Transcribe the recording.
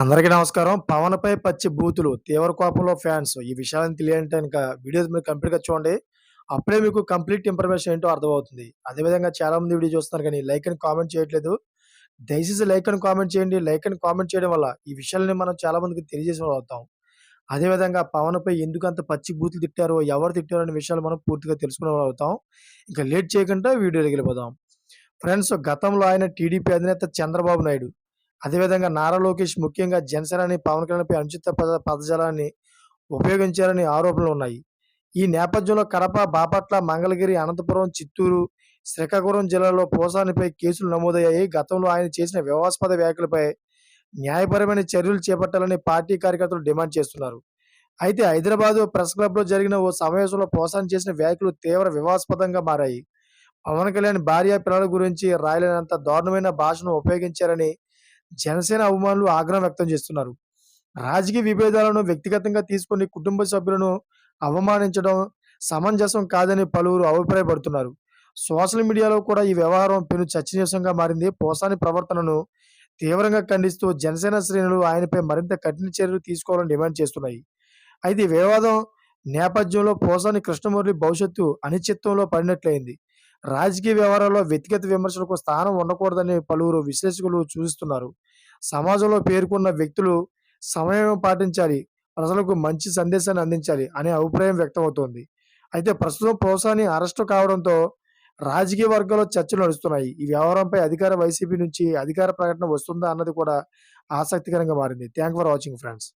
అందరికీ నమస్కారం. పవన్‌పై పచ్చి బూతులు, తీవ్ర కోపంలో ఫ్యాన్స్. ఈ విషయాలను తెలియాలంటే గనక వీడియో మీరు కంప్లీట్‌గా చూడండి. అప్పుడే మీకు కంప్లీట్ ఇన్ఫర్మేషన్ ఏంటో అర్థమవుతుంది. అదేవిధంగా చాలామంది వీడియో చూస్తున్నారు కానీ లైక్ అని కామెంట్ చేయట్లేదు. దయచేసి లైక్ అని కామెంట్ చేయండి. లైక్ అని కామెంట్ చేయడం వల్ల ఈ విషయాలని మనం చాలా మందికి తెలియజేసిన అవుతాం. అదేవిధంగా పవన్‌పై అంత పచ్చి బూతులు తిట్టారో, ఎవరు తిట్టారో అనే విషయాలు మనం పూర్తిగా తెలుసుకునే అవుతాం. ఇంకా లేట్ చేయకుండా వీడియోలోకి వెళ్ళిపోదాం. ఫ్రెండ్స్ గతంలో ఆయన టీడీపీ అధినేత చంద్రబాబు నాయుడు అదేవిధంగా నారా లోకేష్ ముఖ్యంగా జనసేనని పవన్ కళ్యాణ్‌పై అనుచిత పద పదజాలాన్ని ఉపయోగించారని ఆరోపణలు ఉన్నాయి. ఈ నేపథ్యంలో కడప, బాపట్ల, మంగళగిరి, అనంతపురం, చిత్తూరు, శ్రీకాకుళం జిల్లాలో పోసానిపై కేసులు నమోదయ్యాయి. గతంలో ఆయన చేసిన వివాదాస్పద వ్యాఖ్యలపై న్యాయపరమైన చర్యలు చేపట్టాలని పార్టీ కార్యకర్తలు డిమాండ్ చేస్తున్నారు. అయితే హైదరాబాద్ ప్రెస్ క్లబ్‌లో జరిగిన ఓ సమావేశంలో పోసాని చేసిన వ్యాఖ్యలు తీవ్ర వివాదాస్పదంగా మారాయి. పవన్ కళ్యాణ్ భార్య, పిల్లల గురించి రాయలేనంత దారుణమైన భాషను ఉపయోగించారని జనసేన అభిమానులు ఆగ్రహం వ్యక్తం చేస్తున్నారు. రాజకీయ విభేదాలను వ్యక్తిగతంగా తీసుకుని కుటుంబ సభ్యులను అవమానించడం సమంజసం కాదని పలువురు అభిప్రాయపడుతున్నారు. సోషల్ మీడియాలో కూడా ఈ వ్యవహారం పెను చర్చనీయాంశంగా మారింది. పోసాని ప్రవర్తనను తీవ్రంగా ఖండిస్తూ జనసేన శ్రేణులు ఆయనపై మరింత కఠిన చర్యలు తీసుకోవాలని డిమాండ్ చేస్తున్నాయి. అయితే వివాదం నేపథ్యంలో పోసాని కృష్ణమురళి భవిష్యత్తు అనిశ్చిత్వంలో పడినట్లయింది. రాజకీయ వ్యవహారాల్లో వ్యక్తిగత విమర్శలకు స్థానం ఉండకూడదని పలువురు విశ్లేషకులు సూచిస్తున్నారు. సమాజంలో పేర్కొన్న వ్యక్తులు సమయం పాటించాలి. ప్రజలకు మంచి సందేశాన్ని అందించాలి అనే అభిప్రాయం వ్యక్తమవుతోంది. అయితే ప్రస్తుతం పోసాని అరెస్టు కావడంతో రాజకీయ వర్గాల్లో చర్చలు నడుస్తున్నాయి. ఈ వ్యవహారంపై అధికార వైసీపీ నుంచి అధికార ప్రకటన వస్తుందా అన్నది కూడా ఆసక్తికరంగా మారింది. Thank for watching friends.